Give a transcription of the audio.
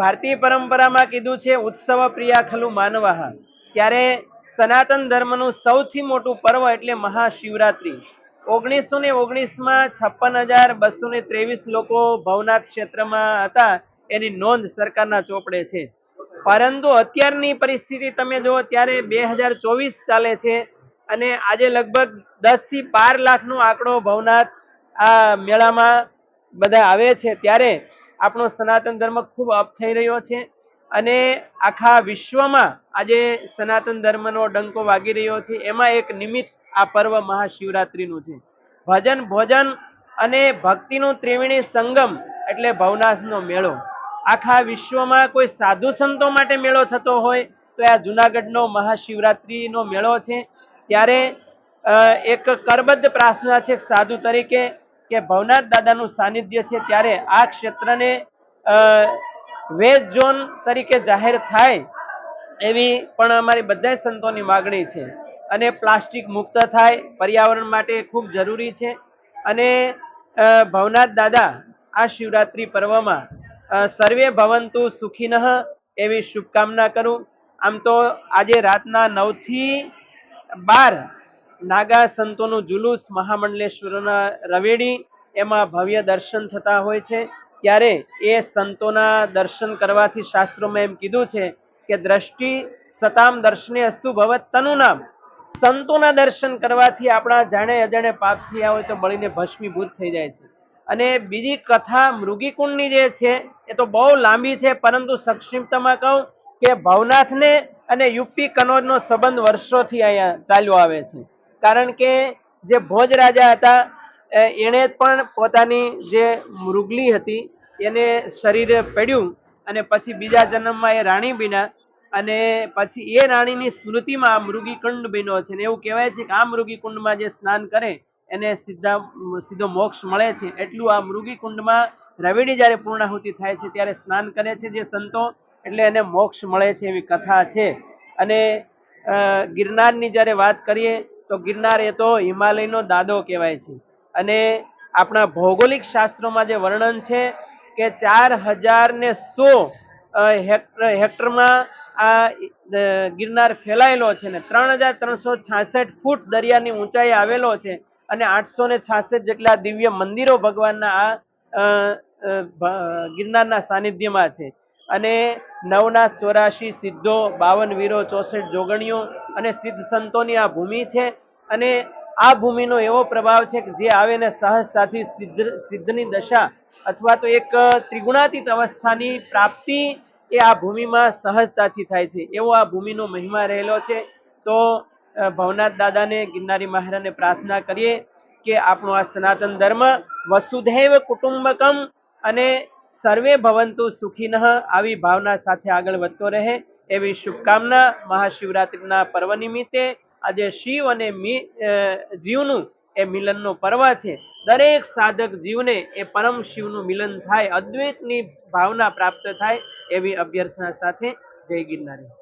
ભારતીય પરંપરામાં કીધું છે, ઉત્સવ પ્રિયા ખલુ માનવાહ ત્યારે સનાતન ધર્મનું સૌથી મોટું પર્વ એટલે મહાશિવરાત્રિ. ઓગણીસો ને ઓગણીસમાં છપ્પન હજાર બસો ને ત્રેવીસ લોકો ભવનાથ ક્ષેત્રમાં હતા, એની નોંધ સરકારના ચોપડે છે. પરંતુ અત્યારની પરિસ્થિતિ તમે જુઓ, ત્યારે બે હજાર ચોવીસ ચાલે છે અને આજે લગભગ દસથી બાર લાખનો આંકડો ભવનાથ આ મેળામાં બધા આવે છે. ત્યારે આપણો સનાતન ધર્મ ખૂબ અપ થઈ રહ્યો છે અને આખા વિશ્વમાં આજે સનાતન ધર્મનો ડંકો વાગી રહ્યો છે. એમાં એક નિમિત્ત આ પર્વ મહાશિવરાત્રિનું છે. ભજન, ભોજન અને ભક્તિનું ત્રિવેણી સંગમ એટલે ભવનાથનો મેળો. આખા વિશ્વમાં કોઈ સાધુ સંતો માટે મેળો થતો હોય તો આ જુનાગઢનો મહાશિવરાત્રિનો મેળો છે. ત્યારે એક કરબદ્ધ પ્રાર્થના છે સાધુ તરીકે કે ભવનાથ દાદાનું સાનિધ્ય છે ત્યારે આ ક્ષેત્રને વેજ ઝોન તરીકે જાહેર થાય એવી પણ અમારી બધા સંતોની માગણી છે. અને પ્લાસ્ટિક મુક્ત થાય પર્યાવરણ માટે ખૂબ જરૂરી છે. અને ભવનાથ દાદા આ શિવરાત્રિ પર્વમાં સર્વે ભવંતુ સુખીનઃ એવી શુભકામના કરું. આમ તો આજે રાતના નવથી બાર નાગા સંતોનું જુલુસ મહામંડલેશ્વરના રવેડી, એમાં ભવ્ય દર્શન થતા હોય છે. ત્યારે એ સંતોના દર્શન કરવાથી શાસ્ત્રોમાં એમ કીધું છે કે દ્રષ્ટિ સતામ દર્શને અસુ ભવત તનુ નામ. સંતોના દર્શન કરવાથી આપણા જાણે અજાણે પાપ થયા હોય તો બળીને ભસ્મીભૂત થઈ જાય છે. અને બીજી કથા મૃગીકુંડની જે છે, એ તો બહુ લાંબી છે, પરંતુ સંક્ષિપ્તમાં કહું કે ભવનાથને અને યુપી કનોજનો સંબંધ વર્ષોથી અહીંયા ચાલ્યો આવે છે. કારણ કે જે ભોજ રાજા હતા એણે પણ પોતાની જે મૃગલી હતી, એને શરીરે પડ્યું અને પછી બીજા જન્મમાં એ રાણી બીના અને પછી એ રાણીની સ્મૃતિમાં આ મૃગીકુંડ બન્યો છે ને એવું કહેવાય છે કે આ મૃગીકુંડમાં જે સ્નાન કરે, એને સીધા, સીધો મોક્ષ મળે છે. એટલું આ મૃગીકુંડમાં રવિડી જ્યારે પૂર્ણાહુતિ થાય છે ત્યારે સ્નાન કરે છે જે સંતો, એટલે એને મોક્ષ મળે છે એવી કથા છે. અને ગિરનારની જ્યારે વાત કરીએ તો ગિરનાર એ તો હિમાલયનો દાદો કહેવાય છે. અને આપણા ભૌગોલિક શાસ્ત્રોમાં જે વર્ણન છે કે ચાર હજાર ને સો હેક્ટર હેક્ટરમાં આ ગિરનાર ફેલાયેલો છે ને ત્રણ હજાર ત્રણસો છાસઠ ફૂટ દરિયાની ઊંચાઈ આવેલો છે અને આઠસો ને છાસઠ જેટલા દિવ્ય મંદિરો ભગવાનના આ ગિરનારના સાનિધ્યમાં છે. અને નવના ચોરાશી સિદ્ધો, બાવન વીરો, ચોસઠ જોગણીઓ અને સિદ્ધ સંતોની આ ભૂમિ છે. અને આ ભૂમિનો એવો પ્રભાવ છે કે જે આવે ને સહજતાથી સિદ્ધ, સિદ્ધની દશા અથવા તો એક ત્રિગુણાતીત અવસ્થાની પ્રાપ્તિ એ આ ભૂમિમાં સહજતાથી થાય છે. એવો આ ભૂમિનો મહિમા રહેલો છે. તો ભવનાથ દાદાને, ગિરનારી મહારાજને પ્રાર્થના કરીએ કે આપણો આ સનાતન ધર્મ વસુધૈવ કુટુંબકમ અને સર્વે ભવંતુ સુખીનઃ આવી ભાવના સાથે આગળ વધતો રહે એવી શુભકામના મહાશિવરાત્રિના પર્વ નિમિત્તે આજે શિવ અને જીવનું એ મિલનનો પર્વ છે. દરેક સાધક જીવને એ પરમ શિવનું મિલન થાય, અદ્વૈતની ભાવના પ્રાપ્ત થાય એવી અભ્યર્થના સાથે જય ગિરનારી.